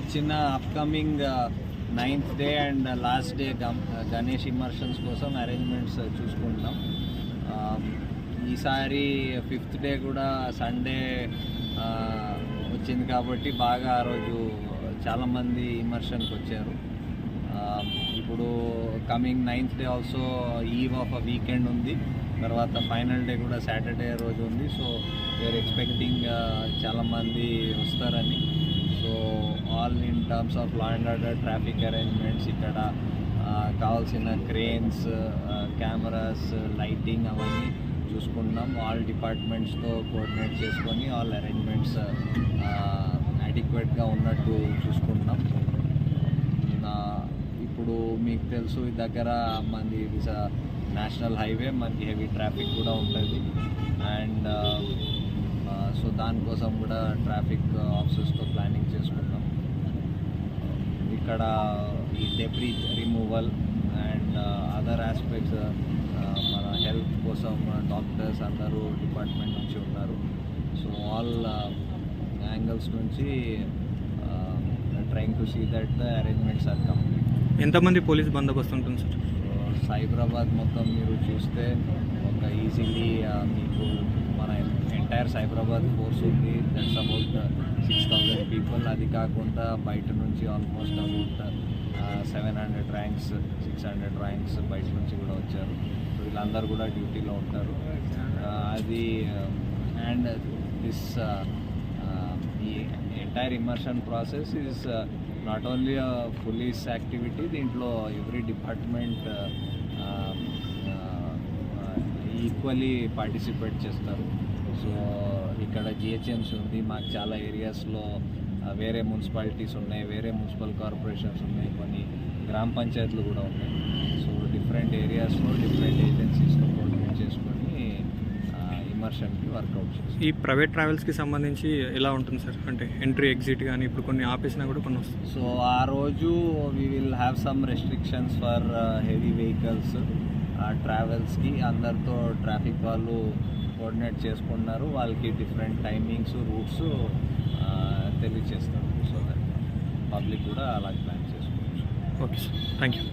వచ్చిన upcoming ninth day and last day Ganesh immersions కోసం arrangements uh, చూసుకుంటున్నాం. Um, ఈసారి ఫిఫ్త్ డే కూడా సండే uh, వచ్చింది కాబట్టి బాగా ఆ రోజు uh, చాలామంది ఇమర్షన్కి వచ్చారు. Um, ఇప్పుడు coming ninth day also eve of a weekend ఉంది. తర్వాత ఫైనల్ డే కూడా సాటర్డే రోజు ఉంది. సో వీఆర్ ఎక్స్పెక్టింగ్ చాలామంది వస్తారని. Terms of law and order traffic arrangements ఇక్కడ కావాల్సిన క్రేన్స్ కెమెరాస్ లైటింగ్ అవన్నీ చూసుకుంటున్నాం ఆల్ డిపార్ట్మెంట్స్తో కోఆర్డినేట్ చేసుకొని ఆల్ అరేంజ్మెంట్స్ అడిక్వేట్గా ఉన్నట్టు చూసుకుంటున్నాం ఇప్పుడు మీకు తెలుసు ఈ దగ్గర మనది నేషనల్ హైవే మనకి హెవీ ట్రాఫిక్ కూడా ఉంటుంది. అండ్ సో దానికోసం కూడా ట్రాఫిక్ ఆఫీసర్స్తో ప్లాన్ ఇక్కడ ఈ debris removal and other aspects మన హెల్త్ కోసం డాక్టర్స్ అందరూ డిపార్ట్మెంట్ నుంచి ఉన్నారు. సో ఆల్ యాంగిల్స్ నుంచి trying to see that the arrangements are complete ఎంతమంది పోలీస్ బందోబస్తు ఉంటుంది సార్? సైబరాబాద్ మొత్తం మీరు చూస్తే ఒక ఈజీలీ మీకు మన ఎంటైర్ సైబరాబాద్ ఫోర్స్ ఉంది. దట్స్ అబౌట్ సిక్స్ అది కాకుండా బయట నుంచి almost about seven hundred ranks six hundred ranks బయట నుంచి కూడా వచ్చారు. వీళ్ళందరూ కూడా డ్యూటీలో ఉంటారు. అది um, అండ్ దిస్ ఈ entire immersion process is not only police activity దీంట్లో ఎవ్రీ డిపార్ట్మెంట్ ఈక్వల్లీ పార్టిసిపేట్ చేస్తారు. సో ఇక్కడ జిహెచ్ఎంసీ ఉంది. మాకు చాలా ఏరియాస్లో వేరే మున్సిపాలిటీస్ ఉన్నాయి వేరే మున్సిపల్ కార్పొరేషన్స్ ఉన్నాయి కొన్ని గ్రామ పంచాయతీలు కూడా ఉన్నాయి. సో డిఫరెంట్ ఏరియాస్లో డిఫరెంట్ ఏజెన్సీస్తో కోఆర్డినేట్ చేసుకొని ఇమర్షన్కి వర్కౌట్ చేస్తాం. ఈ ప్రైవేట్ ట్రావెల్స్కి సంబంధించి ఎలా ఉంటుంది సార్? అంటే ఎంట్రీ ఎగ్జిట్ కానీ ఇప్పుడు కొన్ని ఆపేసినా కూడా కొన్ని వస్తాయి. సో ఆ రోజు we will have some restrictions for heavy vehicles ట్రావెల్స్కి అందరితో ట్రాఫిక్ వాళ్ళు కోఆర్డినేట్ చేసుకున్నారు వాళ్ళకి డిఫరెంట్ టైమింగ్స్ రూట్స్ తెలియచేస్తారు. సో దట్ పబ్లిక్ కూడా అలా ప్లాన్ చేసుకోవచ్చు. Okay sir thank you